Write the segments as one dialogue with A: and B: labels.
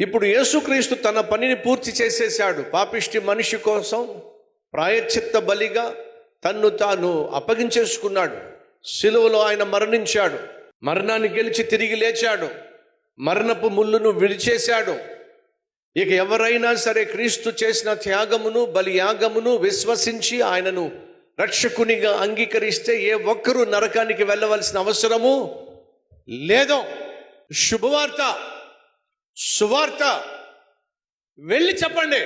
A: ఇప్పుడు యేసుక్రీస్తు తన పనిని పూర్తి చేసేసాడు పాపిష్టి మనిషి కోసం ప్రాయశ్చిత్త బలిగా తన్ను తాను అప్పగించేసుకున్నాడు. సిలువలో ఆయన మరణించాడు. మరణాన్ని గెలిచి తిరిగి లేచాడు. మరణపు ముళ్ళును విడిచేశాడు. ఇక ఎవరైనా సరే క్రీస్తు చేసిన త్యాగమును బలి యాగమును విశ్వసించి ఆయనను రక్షకునిగా అంగీకరిస్తే ఏ ఒక్కరూ నరకానికి వెళ్ళవలసిన అవసరము లేదో. శుభవార్త. సువార్త. వెళ్ళి చెప్పండి.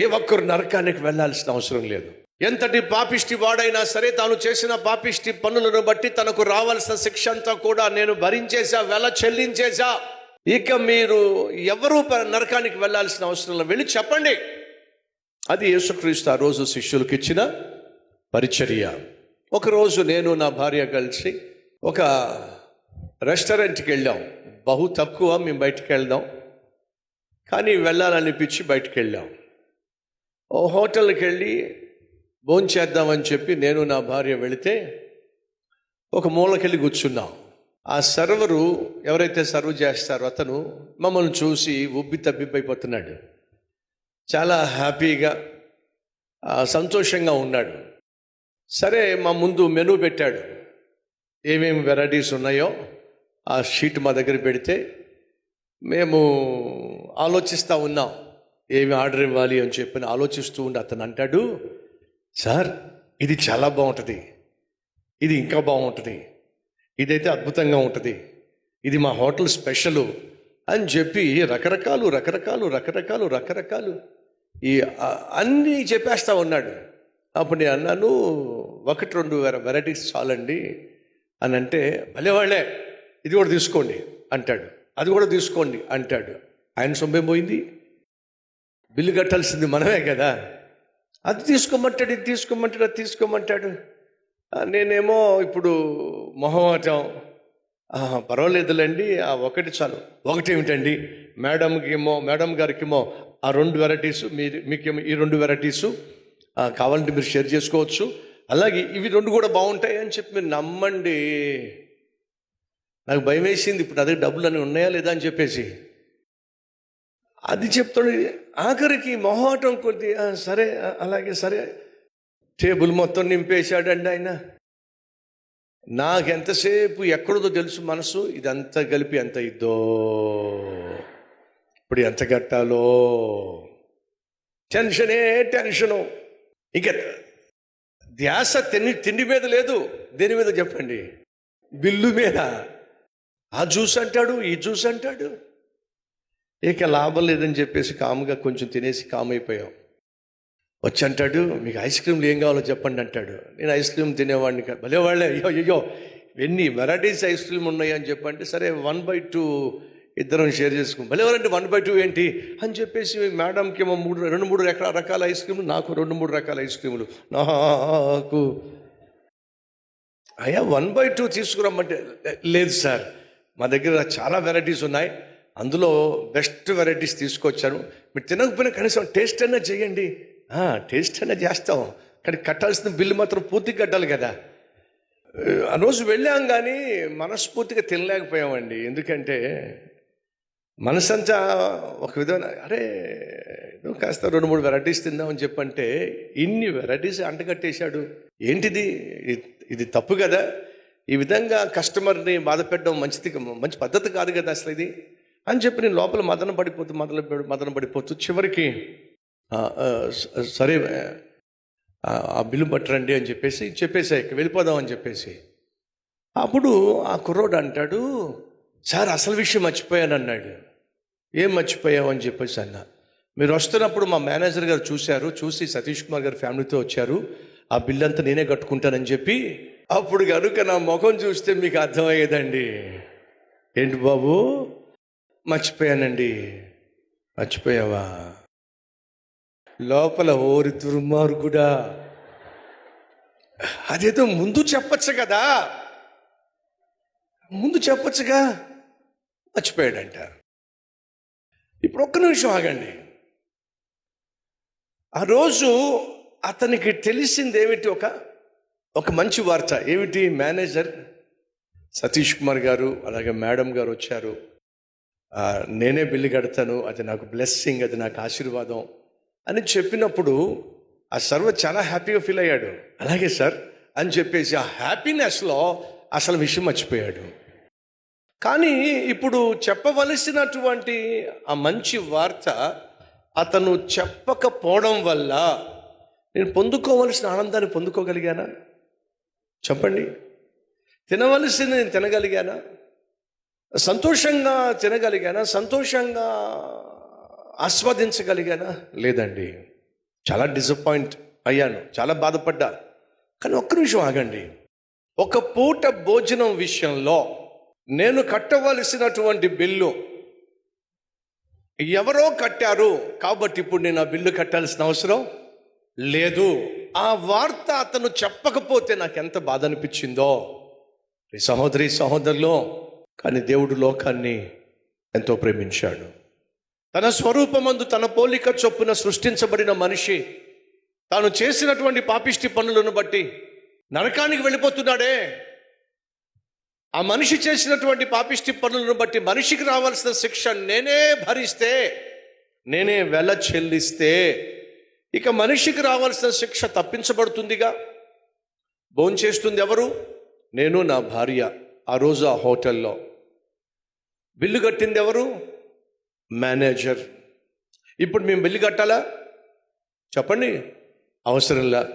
A: ఏ ఒక్కరు నరకానికి వెళ్ళాల్సిన అవసరం లేదు. ఎంతటి పాపిష్టి వాడైనా సరే తాను చేసిన పాపిష్టి పనులను బట్టి తనకు రావాల్సిన శిక్ష అంతా కూడా నేను భరించేశా వెల చెల్లించేశా. ఇక మీరు ఎవరు నరకానికి వెళ్ళాల్సిన అవసరం లేదు. వెళ్ళి చెప్పండి. అది యేసుక్రీస్తు ఆ రోజు శిష్యులకు ఇచ్చిన పరిచర్య ఒకరోజు నేను నా భార్య కలిసి ఒక రెస్టారెంట్కి వెళ్ళాం. బహు తక్కువ మేము బయటికి వెళ్దాం. కానీ వెళ్ళాలనిపించి బయటికి వెళ్ళాం. ఓ హోటల్కి వెళ్ళి భోంచేద్దామని చెప్పి నేను నా భార్య వెళితే ఒక మూలకెళ్ళి కూర్చున్నాం. ఆ సర్వరు ఎవరైతే సర్వ్ చేస్తారో అతను మమ్మల్ని చూసి ఉబ్బి తబ్బిబ్బైపోతున్నాడు. చాలా హ్యాపీగా సంతోషంగా ఉన్నాడు. సరే మా ముందు మెనూ పెట్టాడు. ఏమేమి వెరైటీస్ ఉన్నాయో ఆ షీట్ మా దగ్గర పెడితే మేము ఆలోచిస్తూ ఉన్నాం. ఏమి ఆర్డర్ ఇవ్వాలి అని చెప్పి ఆలోచిస్తూ ఉండి అతను అంటాడు సార్ ఇది చాలా బాగుంటుంది. ఇది ఇంకా బాగుంటుంది. ఇదైతే అద్భుతంగా ఉంటుంది. ఇది మా హోటల్ స్పెషలు అని చెప్పి రకరకాలు రకరకాలు రకరకాలు రకరకాలు ఈ అన్నీ చెప్పేస్తా ఉన్నాడు. అప్పుడు నేను అన్నాను ఒకటి రెండు వెరైటీస్ చాలండి అని అంటే భలే వాళ్ళే ఇది కూడా తీసుకోండి అంటాడు. అది కూడా తీసుకోండి అంటాడు. ఆయన సొమ్మేం పోయింది? బిల్లు కట్టాల్సింది మనమే కదా. అది తీసుకోమంటాడు ఇది తీసుకోమంటాడు అది తీసుకోమంటాడు. నేనేమో ఇప్పుడు మొహమాటం. పర్వాలేదులేండి ఆ ఒకటి చాలు. ఒకటి ఏమిటండి? మేడంకి ఏమో మేడం గారికి ఏమో ఆ రెండు వెరైటీస్ మీరు మీకేమో ఈ రెండు వెరైటీస్ కావాలంటే మీరు షేర్ చేసుకోవచ్చు. అలాగే ఇవి రెండు కూడా బాగుంటాయి అని చెప్పి మీరు నమ్మండి. నాకు భయం వేసింది ఇప్పుడు అదే డబ్బులు అని ఉన్నాయా లేదా అని చెప్పేసి. అది చెప్తాడు ఆఖరికి మొహమాటం కొద్ది సరే అలాగే సరే. టేబుల్ మొత్తం నింపేశాడండి ఆయన. నాకెంతసేపు ఎక్కడదో తెలుసు మనసు ఇదంతా కలిపి ఎంత ఇద్దో ఇప్పుడు ఎంత కట్టాలో. టెన్షనే టెన్షను. ఇక ధ్యాస తిండి తిండి మీద లేదు. దేని మీద చెప్పండి? బిల్లు మీద. ఆ జ్యూస్ అంటాడు ఈ జ్యూస్ అంటాడు. ఇక లాభం లేదని చెప్పేసి కాముగా కొంచెం తినేసి కామ్ అయిపోయాం వచ్చి అంటాడు మీకు ఐస్ క్రీమ్లు ఏం కావాలో చెప్పండి అంటాడు. నేను ఐస్ క్రీమ్ తినేవాడిని భలే వాళ్ళే అయ్యో అయ్యో ఎన్ని వెరైటీస్ ఐస్ క్రీమ్ ఉన్నాయని చెప్పండి చెప్పంటే సరే వన్ బై టూ ఇద్దరం షేర్ చేసుకుని భలే ఎవరంటే వన్ బై టూ ఏంటి? అని చెప్పేసి మేడంకి ఏమో మూడు రెండు మూడు రకాల రకాల ఐస్ క్రీములు నాకు రెండు మూడు రకాల ఐస్ క్రీములు. నాకు అయ్యా వన్ బై టూ తీసుకురమ్మంటే లేదు సార్. మా దగ్గర చాలా వెరైటీస్ ఉన్నాయి. అందులో బెస్ట్ వెరైటీస్ తీసుకొచ్చాను మీరు తినకపోయినా కనీసం టేస్ట్ అయినా చేయండి. టేస్ట్ అయినా చేస్తాం. కానీ కట్టాల్సిన బిల్లు మాత్రం పూర్తిగా కట్టాలి కదా. ఆ రోజు వెళ్ళాం కానీ మనస్ఫూర్తిగా తినలేకపోయామండి. ఎందుకంటే మనసంతా ఒక విధమైన అరే ఏదో కాస్త రెండు మూడు వెరైటీస్ తిందామని చెప్పంటే ఇన్ని వెరైటీస్ అంటగట్టేశాడు. ఏంటిది? ఇది- ఇది తప్పు కదా. ఈ విధంగా కస్టమర్ని బాధ పెట్టడం మంచిది మంచి పద్ధతి కాదు కదా అసలు ఇది? అని చెప్పి నేను లోపల మదన పడిపోతూ మదన మదన పడిపోతూ చివరికి సరే ఆ, బిల్లు పట్టరండి అని చెప్పేసి చెప్పేసా ఇక వెళ్ళిపోదాం అని చెప్పేసి. అప్పుడు ఆ కుర్రోడు అంటాడు సార్ అసలు విషయం మర్చిపోయాను అన్నాడు. ఏం మర్చిపోయావు అని చెప్పేసి అన్న. మీరు వస్తున్నప్పుడు మా మేనేజర్ గారు చూశారు చూసి సతీష్ కుమార్ గారి ఫ్యామిలీతో వచ్చారు. ఆ బిల్ అంతా నేనే కట్టుకుంటానని చెప్పి అప్పుడు కనుక నా ముఖం చూస్తే మీకు అర్థమయ్యేదండి. ఏంటి బాబు? మర్చిపోయానండి. మర్చిపోయావా? లోపల ఓరి దుర్మార్గుడా అదేదో ముందు చెప్పచ్చు కదా? ముందు చెప్పచ్చుగా? మర్చిపోయాడంట. ఇప్పుడు ఒక్క నిమిషం ఆగండి. ఆ రోజు అతనికి తెలిసింది ఏమిటి ఒక ఒక మంచి వార్త. ఏమిటి? మేనేజర్ సతీష్ కుమార్ గారు అలాగే మేడం గారు వచ్చారు. నేనే బిల్లు కడతాను అది నాకు బ్లెస్సింగ్ అది నాకు ఆశీర్వాదం అని చెప్పినప్పుడు ఆ సర్వ చాలా హ్యాపీగా ఫీల్ అయ్యాడు. అలాగే సార్ అని చెప్పేసి ఆ హ్యాపీనెస్లో అసలు విషయం మర్చిపోయాడు. కానీ ఇప్పుడు చెప్పవలసినటువంటి ఆ మంచి వార్త అతను చెప్పకపోవడం వల్ల నేను పొందుకోవలసిన ఆనందాన్ని పొందుకోగలిగానా? చెప్పండి తినవలసింది నేను తినగలిగానా? సంతోషంగా తినగలిగానా? సంతోషంగా ఆస్వాదించగలిగానా? లేదండి. చాలా డిసప్పాయింట్ అయ్యాను. చాలా బాధపడ్డా. కానీ ఒక్క నిమిషం ఆగండి. ఒక పూట భోజనం విషయంలో నేను కట్టవలసినటువంటి బిల్లు ఎవరో కట్టారు. కాబట్టి ఇప్పుడు నేను ఆ బిల్లు కట్టాల్సిన అవసరం లేదు. ఆ వార్త అతను చెప్పకపోతే నాకు ఎంత బాధ అనిపించిందో ఈ సహోదరి సహోదరులో కానీ దేవుడు లోకాన్ని ఎంతో ప్రేమించాడు. తన స్వరూపమందు తన పోలిక చొప్పున సృష్టించబడిన మనిషి తాను చేసినటువంటి పాపిష్టి పనులను బట్టి నరకానికి వెళ్ళిపోతున్నాడే. ఆ మనిషి చేసినటువంటి పాపిష్టి పనులను బట్టి మనిషికి రావాల్సిన శిక్ష నేనే భరిస్తే నేనే వెల చెల్లిస్తే ఇక మనిషికి రావాల్సిన శిక్ష తప్పించబడుతుందిగా. భోంచేస్తుంది ఎవరు? నేను నా భార్య ఆ రోజు ఆ హోటల్లో. బిల్లు కట్టింది ఎవరు? మేనేజర్. ఇప్పుడు మేము బిల్లు కట్టాలా? చెప్పండి. అవసరంలా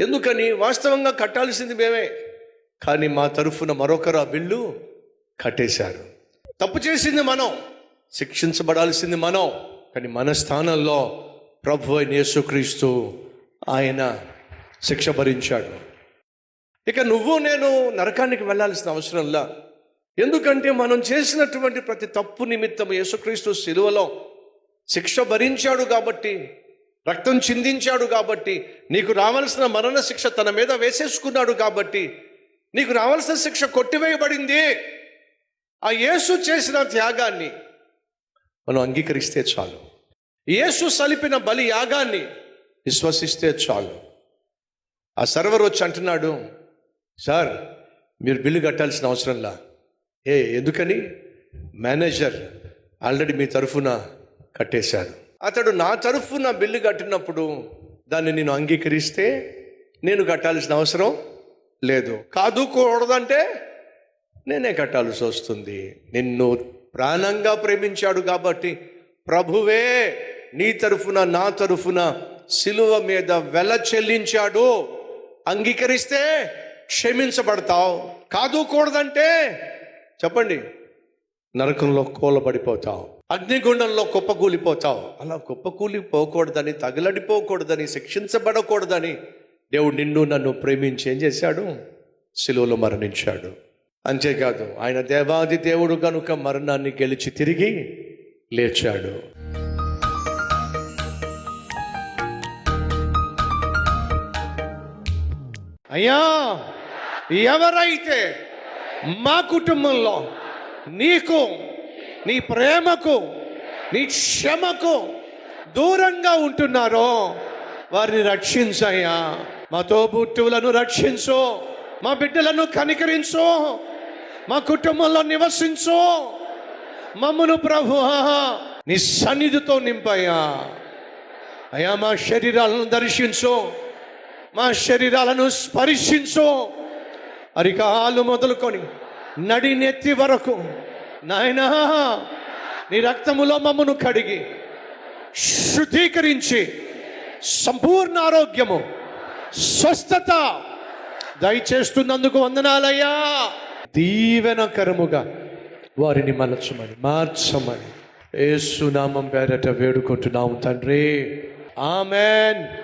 A: ఎందుకని? వాస్తవంగా కట్టాల్సింది మేమే. కానీ మా తరఫున మరొకరు ఆ బిల్లు కట్టేశారు. తప్పు చేసింది మనం. శిక్షించబడాల్సింది మనం. కానీ మన స్థానంలో ప్రభు అయిన యేసుక్రీస్తు ఆయన శిక్ష భరించాడు. ఇక నువ్వు నేను నరకానికి వెళ్ళాల్సిన అవసరంలా ఎందుకంటే మనం చేసినటువంటి ప్రతి తప్పు నిమిత్తం యేసుక్రీస్తు శిలువలో శిక్ష భరించాడు కాబట్టి రక్తం చిందించాడు కాబట్టి నీకు రావాల్సిన మరణ శిక్ష తన మీద వేసేసుకున్నాడు కాబట్టి నీకు రావాల్సిన శిక్ష కొట్టివేయబడింది. ఆ యేసు చేసిన త్యాగాన్ని మనం అంగీకరిస్తే చాలు. యేసు సలిపిన బలి యాగాన్ని విశ్వసిస్తే చాలు. ఆ సర్వర్ వచ్చి అంటున్నాడు సార్ మీరు బిల్లు కట్టాల్సిన అవసరంలా ఏ ఎందుకని? మేనేజర్ ఆల్రెడీ మీ తరఫున కట్టేశారు. అతడు నా తరఫున బిల్లు కట్టినప్పుడు దాన్ని నేను అంగీకరిస్తే నేను కట్టాల్సిన అవసరం లేదు. కాదు కూడదంటే నేనే కట్టాల్సి వస్తుంది. నిన్ను ప్రాణంగా ప్రేమించాడు కాబట్టి ప్రభువే నీ తరఫున నా తరఫున సిలువ మీద వెల చెల్లించాడు. అంగీకరిస్తే క్షమించబడతావు. కాదు కూడదంటే చెప్పండి. నరకంలో కోలబడిపోతావు. అగ్నిగుండంలో కుప్పకూలిపోతావు. అలా కుప్పకూలిపోకూడదని తగలడిపోకూడదని శిక్షించబడకూడదని దేవుడు నిన్ను నన్ను ప్రేమించి ఏం చేశాడు? శిలువలో మరణించాడు. అంతేకాదు ఆయన దేవాది దేవుడు కనుక మరణాన్ని గెలిచి తిరిగి లేచాడు. అయ్యా ఎవరైతే మా కుటుంబంలో నీకు నీ ప్రేమకు నీ క్షమకు దూరంగా ఉంటున్నారో వారిని రక్షించయ్యా మా తోబుట్టువులను రక్షించు మా బిడ్డలను కనికరించు మా కుటుంబంలో నివసించు. మమ్మను ప్రభు నీ సన్నిధితో నింపయ్యా. అయ్యా మా శరీరాలను దర్శించు. మా శరీరాలను స్పర్శించు. అరికాలు మొదలుకొని నడి నెత్తి వరకు నాయనా నీ రక్తములో మమ్మను కడిగి శుద్ధీకరించి సంపూర్ణ ఆరోగ్యము స్వస్థత దయచేస్తున్నందుకు వందనాలయ్యా. దీవెనకరముగా వారిని మలచమని మార్చమని. ఏసునామం పేరట వేడుకుంటున్నాము తండ్రి. ఆమెన్.